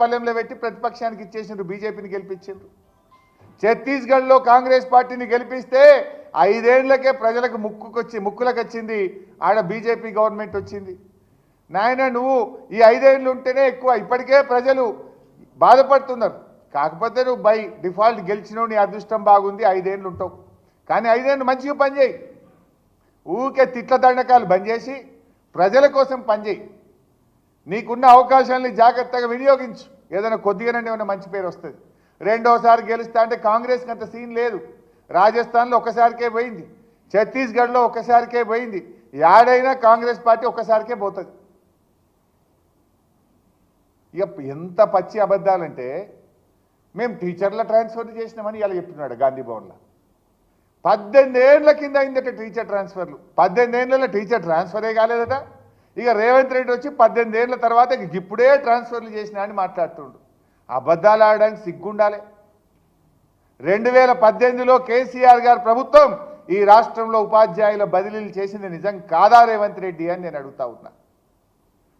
పల్లెంలో పెట్టి ప్రతిపక్షానికి ఇచ్చేసిండ్రు బీజేపీని గెలిపించిండ్రు. ఛత్తీస్గఢ్లో కాంగ్రెస్ పార్టీని గెలిపిస్తే ఐదేళ్ళకే ప్రజలకు ముక్కుకొచ్చి ముక్కులకు వచ్చింది ఆడ బీజేపీ గవర్నమెంట్ వచ్చింది. నాయన నువ్వు ఈ ఐదేళ్ళు ఉంటేనే ఎక్కువ. ఇప్పటికే ప్రజలు బాధపడుతున్నారు. కాకపోతే నువ్వు బై డిఫాల్ట్ గెలిచినావు నీ అదృష్టం బాగుంది ఐదేళ్ళు ఉంటావు. కానీ ఐదేళ్ళు మంచిగా పనిచేయి. ఊకే తిట్ల దండకాలు బంద్ చేసి ప్రజల కోసం పనిచేయి. నీకున్న అవకాశాలని జాగ్రత్తగా వినియోగించు. ఏదైనా కొద్దిగానే ఏమైనా మంచి పేరు వస్తుంది. రెండోసారి గెలుస్తా అంటే కాంగ్రెస్కి అంత సీన్ లేదు. రాజస్థాన్లో ఒక్కసారికే పోయింది. ఛత్తీస్గఢ్లో ఒక్కసారికే పోయింది. యాడైనా కాంగ్రెస్ పార్టీ ఒక్కసారికే పోతుంది. ఇక ఎంత పచ్చి అబద్ధాలంటే మేము టీచర్ల ట్రాన్స్ఫర్ చేసినామని ఇలా చెప్తున్నాడు గాంధీ భవన్లో. పద్దెనిమిది ఏళ్ళ కింద అయిందట టీచర్ ట్రాన్స్ఫర్లు. పద్దెనిమిది ఏళ్ళలో టీచర్ ట్రాన్స్ఫరే కాలేదట. ఇక రేవంత్ రెడ్డి వచ్చి పద్దెనిమిది ఏళ్ళ తర్వాత ఇక ఇప్పుడే ట్రాన్స్ఫర్లు చేసినా అని మాట్లాడుతుండు. అబద్ధాలు ఆడడానికి సిగ్గుండాలి. రెండు వేల పద్దెనిమిదిలో కేసీఆర్ గారు ప్రభుత్వం ఈ రాష్ట్రంలో ఉపాధ్యాయుల బదిలీలు చేసింది నిజం కాదా రేవంత్ రెడ్డి అని నేను అడుగుతా ఉన్నా.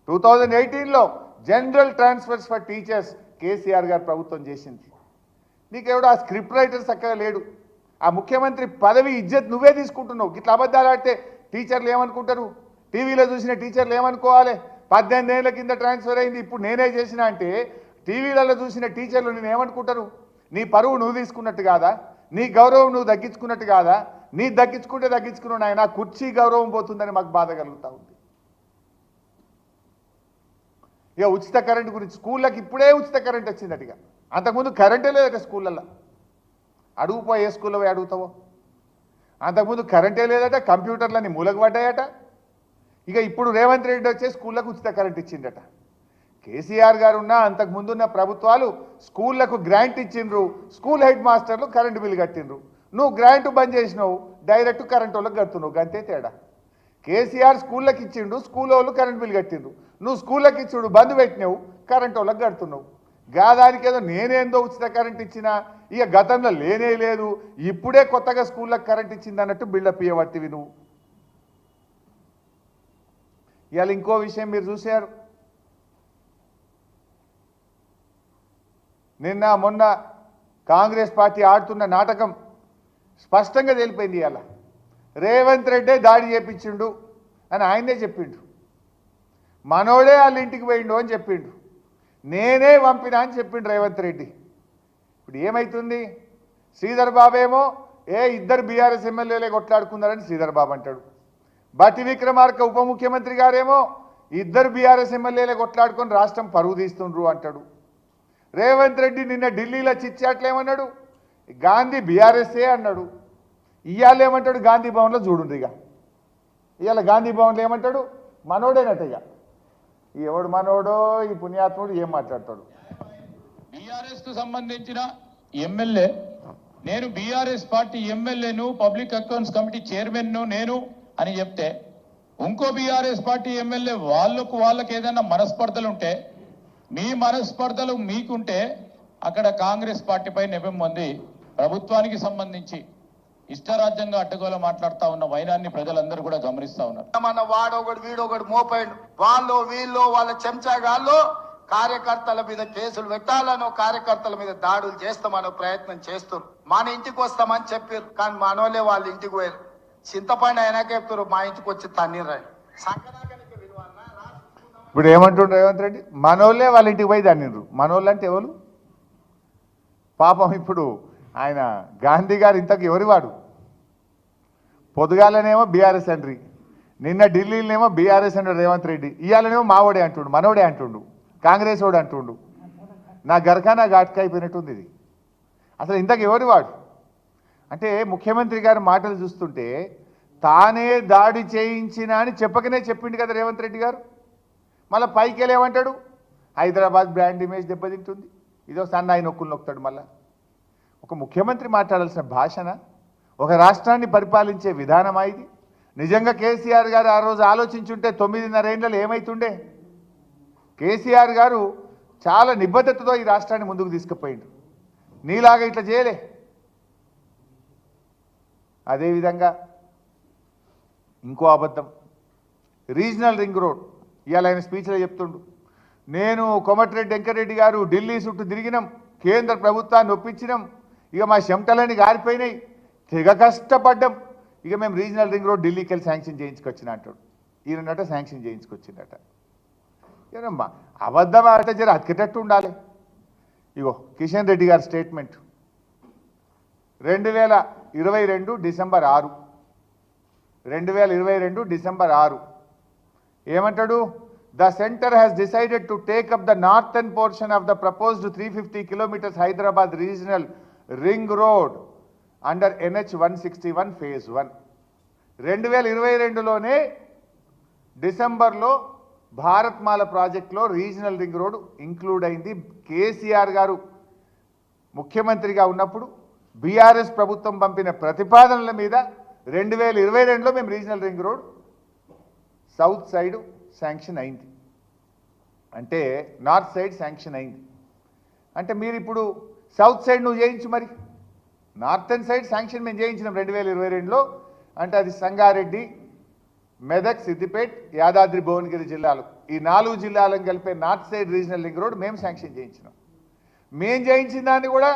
టూ థౌజండ్ ఎయిటీన్లో general transfers for teachers KCR గారు ప్రభుత్వం చేసింది. నీకెవడో ఆ స్క్రిప్ట్ రైటర్ చక్కగా లేడు. ఆ ముఖ్యమంత్రి పదవి ఇజ్జత్ నువ్వే తీసుకుంటున్నావు. ఇట్లా అబద్ధాలు ఆడితే టీచర్లు ఏమనుకుంటారు? టీవీలో చూసిన టీచర్లు ఏమనుకోవాలి? పద్దెనిమిది ఏళ్ళ కింద ట్రాన్స్ఫర్ అయింది ఇప్పుడు నేనే చేసిన అంటే టీవీలలో చూసిన టీచర్లు నేను ఏమనుకుంటారు? నీ పరువు నువ్వు తీసుకున్నట్టు కాదా? నీ గౌరవం నువ్వు తగ్గించుకున్నట్టు కాదా? నీ దగ్గించుకుంటే దగ్గించుకున్నావు ఆయన కుర్చీ గౌరవం పోతుందని మాకు బాధ కలుగుతూ ఉంది. ఇక ఉచిత కరెంట్ గురించి స్కూళ్ళకి ఇప్పుడే ఉచిత కరెంట్ వచ్చిందట ఇక. అంతకుముందు కరెంటే లేదట స్కూళ్ళల్లో. అడుగుపో ఏ స్కూల్లో పోయి అడుగుతావో? అంతకుముందు కరెంటే లేదట కంప్యూటర్లన్నీ మూలగబడ్డాయట పడ్డాయట. ఇక ఇప్పుడు రేవంత్ రెడ్డి వచ్చే స్కూళ్ళకు ఉచిత కరెంట్ ఇచ్చిండట. కేసీఆర్ గారు ఉన్న అంతకుముందున్న ప్రభుత్వాలు స్కూళ్ళకు గ్రాంట్ ఇచ్చిండ్రు స్కూల్ హెడ్ మాస్టర్లు కరెంటు బిల్లు కట్టిండ్రు. నువ్వు గ్రాంట్ బంద్ చేసినావు డైరెక్ట్ కరెంట్ వాళ్ళకి కడుతున్నావు గంతే తేడా. కేసీఆర్ స్కూళ్ళకి ఇచ్చిండు స్కూల్ వాళ్ళు కరెంట్ బిల్ కట్టిండ్రు. నువ్వు స్కూళ్ళకి ఇచ్చుడు బంద్ పెట్టినావు కరెంట్ వాళ్ళకి కడుతున్నావు. గాదానికి ఏదో నేనేందో ఉచిత కరెంట్ ఇచ్చినా ఇక గతంలో లేనే లేదు ఇప్పుడే కొత్తగా స్కూళ్ళకి కరెంట్ ఇచ్చింది అన్నట్టు బిల్డప్ ఇవ్వబట్టివి నువ్వు. ఇవాళ ఇంకో విషయం మీరు చూశారు నిన్న మొన్న కాంగ్రెస్ పార్టీ ఆడుతున్న నాటకం స్పష్టంగా తెలిపింది ఇవాళ రేవంత్ రెడ్డే దాడి చేపించిండు అని ఆయనే చెప్పిండు. మనోడే వాళ్ళ ఇంటికి పోయిండు అని చెప్పిండు. నేనే పంపినా అని చెప్పిండు రేవంత్ రెడ్డి. ఇప్పుడు ఏమైతుంది? శ్రీధర్ బాబు ఏమో ఏ ఇద్దరు బీఆర్ఎస్ ఎమ్మెల్యేలే కొట్లాడుకున్నారని శ్రీధర్ బాబు అంటాడు. బట్టి విక్రమార్క ఉప ముఖ్యమంత్రి గారేమో ఇద్దరు బీఆర్ఎస్ ఎమ్మెల్యేలే కొట్లాడుకొని రాష్ట్రం పరువు తీస్తుండ్రు అంటాడు. రేవంత్ రెడ్డి నిన్న ఢిల్లీలో చిచ్చాట్లేమన్నాడు? గాంధీ బీఆర్ఎస్ఏ అన్నాడు. ఇవాళ ఏమంటాడు గాంధీ భవన్లో చూడుండ్రు ఇక ఇవాళ గాంధీ భవన్లో ఏమంటాడు? మనోడేనట ఇక ఎవడు మనోడో ఈ పుణ్యాత్ముడు ఏం మాట్లాడతాడు? బీఆర్ఎస్కు సంబంధించిన ఎమ్మెల్యే నేను బీఆర్ఎస్ పార్టీ ఎమ్మెల్యేను పబ్లిక్ అకౌంట్స్ కమిటీ చైర్మన్ను నేను అని చెప్తే ఇంకో బీఆర్ఎస్ పార్టీ ఎమ్మెల్యే వాళ్ళకు వాళ్ళకి ఏదైనా మనస్పర్ధలు ఉంటే మీ మనస్పర్ధలు మీకుంటే అక్కడ కాంగ్రెస్ పార్టీపై నెపం ఉంది ప్రభుత్వానికి సంబంధించి ఇష్టరాజ్యంగా అడ్డగోలు మాట్లాడుతా ఉన్న వైనాన్ని ప్రజలందరూ కూడా గమనిస్తా ఉన్నారు. మన వాడొకడు వీడొకడు మోపాడు. వాళ్ళు వీళ్ళు వాళ్ళ చెంచాగాళ్ళు కార్యకర్తల మీద కేసులు పెట్టాలనో కార్యకర్తల మీద దాడులు చేస్తామనో ప్రయత్నం చేస్తారు మన ఇంటికి వస్తామని చెప్పారు కానీ మనోళ్ళే వాళ్ళ ఇంటికి పోయారు. చింతపండు అయినాక చెప్తారు మా ఇంటికి వచ్చి తన్నీరండి సంకనాకనికి ఇప్పుడు ఏమంటుండ్రు రేవంత్ రెడ్డి? మనోళ్ళే వాళ్ళ ఇంటికి పోయి దాన్నిండ్రు మనోళ్ళు అంటే ఎవరు? పాపం ఇప్పుడు ఆయన గాంధీ గారు ఇంతకు ఎవరి వాడు? పొద్దుగాలనేమో బీఆర్ఎస్ అండ్రి నిన్న ఢిల్లీలోనేమో బీఆర్ఎస్ అంటాడు రేవంత్ రెడ్డి. ఇవాళనేమో మావోడే అంటుండు మనోడే అంటుండు కాంగ్రెస్ వాడు అంటుండు. నా గరఖానా ఘాట్కా అయిపోయినట్టుంది ఇది. అసలు ఇంతకు ఎవరి వాడు? అంటే ముఖ్యమంత్రి గారి మాటలు చూస్తుంటే తానే దాడి చేయించిన అని చెప్పకనే చెప్పిండు కదా రేవంత్ రెడ్డి గారు. మళ్ళీ పైకి వెళ్ళేమంటాడు హైదరాబాద్ బ్రాండ్ ఇమేజ్ దెబ్బతింటుంది. ఇదో సన్నాయి నొక్కులు నొక్కుతాడు మళ్ళా. ఒక ముఖ్యమంత్రి మాట్లాడాల్సిన భాషన? ఒక రాష్ట్రాన్ని పరిపాలించే విధానమా ఇది? నిజంగా కేసీఆర్ గారు ఆ రోజు ఆలోచించుంటే తొమ్మిదిన్నర ఏళ్ళలో ఏమైతుండే? కేసీఆర్ గారు చాలా నిబద్ధతతో ఈ రాష్ట్రాన్ని ముందుకు తీసుకుపోయిండు. నీలాగా ఇట్లా చేయలే. అదేవిధంగా ఇంకో అబద్ధం. Regional ring road. ఇవాళ ఆయన స్పీచ్లో చెప్తుండు. నేను కొమటిరెడ్డి వెంకరెడ్డి గారు ఢిల్లీ చుట్టూ తిరిగినాం. కేంద్ర ప్రభుత్వాన్ని ఒప్పించినాం. ఇక మా చెమటలన్నీ గారిపోయినాయి. తెగ కష్టపడ్డాం. ఇక మేము రీజనల్ రింగ్ రోడ్ ఢిల్లీకి వెళ్ళి శాంక్షన్ చేయించుకొచ్చిన అంటాడు. ఈయనట శాంక్షన్ చేయించుకొచ్చిందట ఏనమ్మా అబద్ధం అట జర అతికేటట్టు ఉండాలి. ఇగో కిషన్ రెడ్డి గారి స్టేట్మెంట్ రెండు వేల ఇరవై రెండు డిసెంబర్ ఆరు. రెండు వేల ఇరవై రెండు డిసెంబర్ ఆరు. ఏమంటాడు? The centre has decided to take up the northern portion of the proposed three fifty kilometres Hyderabad regional ring road under NH one sixty one phase one రెండు వేల ఇరవై రెండులోనే డిసెంబర్లో భారత్మాల ప్రాజెక్టులో రీజనల్ రింగ్ రోడ్ ఇంక్లూడ్ అయింది. కేసీఆర్ గారు ముఖ్యమంత్రిగా ఉన్నప్పుడు BRS ప్రభుత్వం పంపిన ప్రతిపాదనల మీద రెండు వేల ఇరవై రెండులో మేము regional ring road south side sanction అయింది. అంటే నార్త్ సైడ్ శాంక్షన్ అయింది. అంటే మీరు ఇప్పుడు సౌత్ సైడ్ నువ్వు చేయించు మరి. నార్థన్ సైడ్ శాంక్షన్ మేము చేయించినాం రెండు వేల ఇరవై రెండులో. అంటే అది సంగారెడ్డి మెదక్ సిద్దిపేట్ యాదాద్రి భువనగిరి జిల్లాలు. ఈ నాలుగు జిల్లాలను కలిపే north side regional link road మేము శాంక్షన్ చేయించినాం మేము చేయించిన దాన్ని కూడా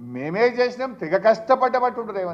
మేమే చేసినాం తెగ కష్టపడ్డబట్టు రేవంత్.